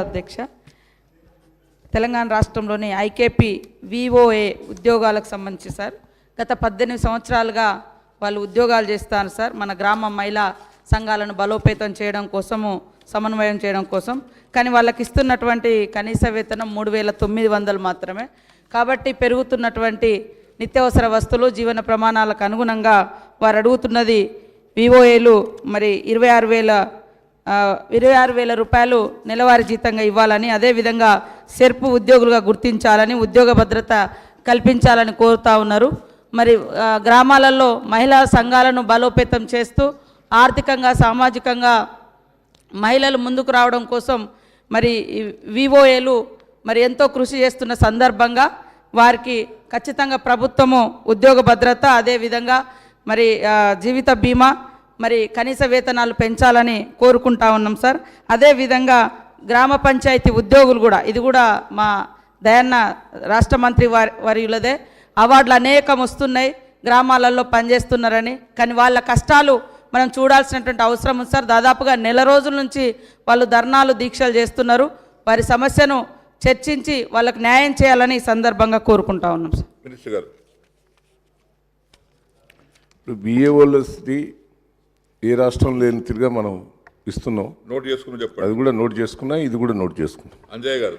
అధ్యక్ష. తెలంగాణ రాష్ట్రంలోని IKP VOA ఉద్యోగాలకు సంబంధించి సార్. గత పద్దెనిమిది సంవత్సరాలుగా వాళ్ళు ఉద్యోగాలు చేస్తారు సార్. మన గ్రామ మహిళా సంఘాలను బలోపేతం చేయడం కోసము సమన్వయం చేయడం కోసం. కానీ వాళ్ళకి ఇస్తున్నటువంటి కనీస వేతనం మూడు వేల తొమ్మిది వందలు మాత్రమే. కాబట్టి పెరుగుతున్నటువంటి నిత్యావసర వస్తువులు జీవన ప్రమాణాలకు అనుగుణంగా వారు అడుగుతున్నది వివోఏలు మరి ఇరవై ఆరు వేల ఇరవై ఆరు వేల రూపాయలు నెలవారీ జీతంగా ఇవ్వాలని అదేవిధంగా సెర్పు ఉద్యోగులుగా గుర్తించాలని ఉద్యోగ భద్రత కల్పించాలని కోరుతా ఉన్నారు. మరి గ్రామాలలో మహిళా సంఘాలను బలోపేతం చేస్తూ ఆర్థికంగా సామాజికంగా మహిళలు ముందుకు రావడం కోసం మరి వివోఏలు మరి ఎంతో కృషి చేస్తున్న సందర్భంగా వారికి ఖచ్చితంగా ప్రభుత్వము ఉద్యోగ భద్రత అదేవిధంగా మరి జీవిత బీమా మరి కనీస వేతనాలు పెంచాలని కోరుకుంటా ఉన్నాం సార్. అదేవిధంగా గ్రామ పంచాయతీ ఉద్యోగులు కూడా ఇది కూడా మా దయన్న రాష్ట్ర మంత్రి వారి వర్యులదే అవార్డులు అనేకం వస్తున్నాయి గ్రామాలలో పనిచేస్తున్నారని. కానీ వాళ్ళ కష్టాలు మనం చూడాల్సినటువంటి అవసరం ఉంది సార్. దాదాపుగా నెల రోజుల నుంచి వాళ్ళు ధర్నాలు దీక్షలు చేస్తున్నారు. వారి సమస్యను చర్చించి వాళ్ళకు న్యాయం చేయాలని ఈ సందర్భంగా కోరుకుంటా ఉన్నాం సార్. మినిస్టర్ గారు. ఇప్పుడు బిఏఓలది ఏ రాష్ట్రం లేని తిరిగా మనం ఇస్తున్నాం. నోట్ చేసుకుని చెప్పండి. అది కూడా నోట్ చేసుకున్నా ఇది కూడా నోట్ చేసుకున్నాం. అంజయ్ గారు